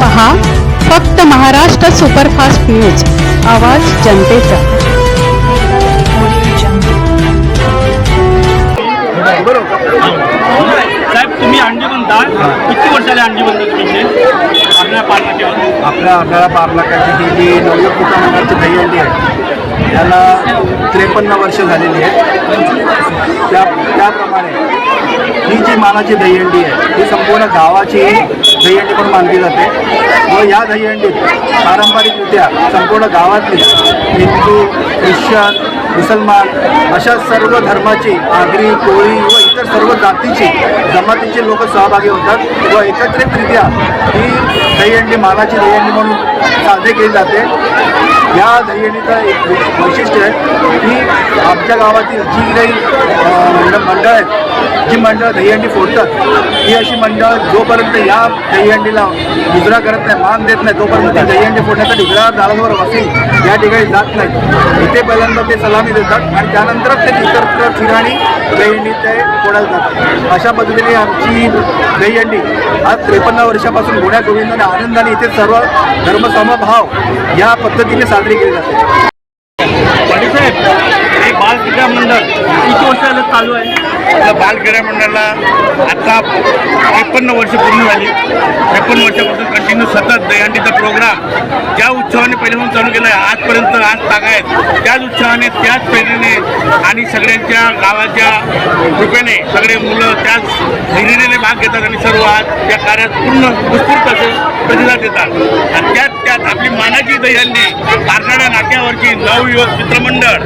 पहा फक्त Maharashtra superfast news आवाज जनतेचा. साहेब तुम्ही अंडी बनता किती वर्षाला अंडी तुमचे? आपल्या पालनाट्यावर आपल्या आपल्याला ही जी नवयुग कुटुंबाची दहीहंडी आहे त्याला त्रेपन्न वर्ष झालेली आहेत. त्या त्याप्रमाणे ही जी मानाची दहीहंडी आहे ही संपूर्ण गावाची दहीहंडी पण मानली जाते. व या दहीहंडीत पारंपरिकरित्या संपूर्ण गावातली हिंदू ख्रिश्चन मुसलमान अशा सर्व धर्माची आगरी कोळी व इतर सर्व जातीची जमातीचे लोक सहभागी होतात व एकत्रितरित्या ही दहीहंडी मानाची दहीहंडी म्हणून साजरी केली जाते. या दहीहंडीचं एक वैशिष्ट्य आहे की आमच्या गावातील जी काही मंडळ आहेत जी मंडळ दहीहंडी फोडतात ही अशी मंडळ जोपर्यंत या दहीहंडीला उजरा करत नाही मान देत नाही तोपर्यंत ती दहीहंडी फोडण्यासाठी उजरा दारांवर वसील या ठिकाणी जात नाही इथे पहिल्यांदा ते सलामी देतात आणि त्यानंतरच ते इतर ठिकाणी दहीहंडी ते फोडायला जातात. अशा पद्धतीने आमची दहीहंडी आज त्रेपन्न वर्षापासून गोड्या गोविंदाने आनंदाने इथे सर्व धर्मसमभाव या पद्धतीने साजरी केली जाते. साहेब हे बाल क्रीडा मंडळ किती वर्षाला चालू आहे? आपलं बालक्रीडा मंडळाला आता त्रेपन्न वर्ष पूर्ण झाली. त्रेपन्न वर्षापासून कंटिन्यू सतत दहीहंडीचा प्रोग्राम ज्या उत्सवाने पहिल्यापासून चालू केला आहे आजपर्यंत आज तागायत त्याच उत्सवाने त्याच प्रेरणेने आणि सगळ्यांच्या गावाच्या कृपेने सगळे मुलं त्याच हिरिरीने भाग घेतात आणि सर्व आज त्या कार्यात पूर्ण उत्स्फूर्त असे प्रतिसाद देतात. आणि त्यात त्यात आपली मानाची दहीहंडी कारखाना नाक्यावरची नवयुवक मित्रमंडळ.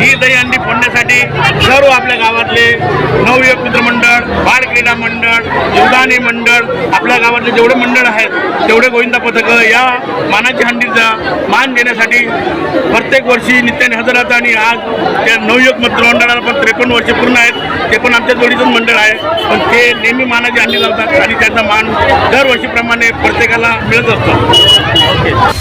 ही दहीहंडी फोडण्यासाठी सर्व आपल्या गावातले नवयुवक मित्रमंडळ बाळ क्रीडा मंडळ युवदानी मंडळ आपल्या गावातले जेवढे मंडळ आहेत तेवढे गोविंदा पथकं या मानाची हंडीचा मान देण्यासाठी प्रत्येक वर्षी नित्याने हजर राहतात आणि आज त्या नवयुवक मित्रमंडळाला पण त्रेपन्न वर्ष पूर्ण आहेत. ते पण आमच्या जोडीचंच मंडळ आहे. पण ते नेहमी मानाची हंडी लावतात आणि त्याचा मान दरवर्षीप्रमाणे प्रत्येकाला मिळत असतो. ওকে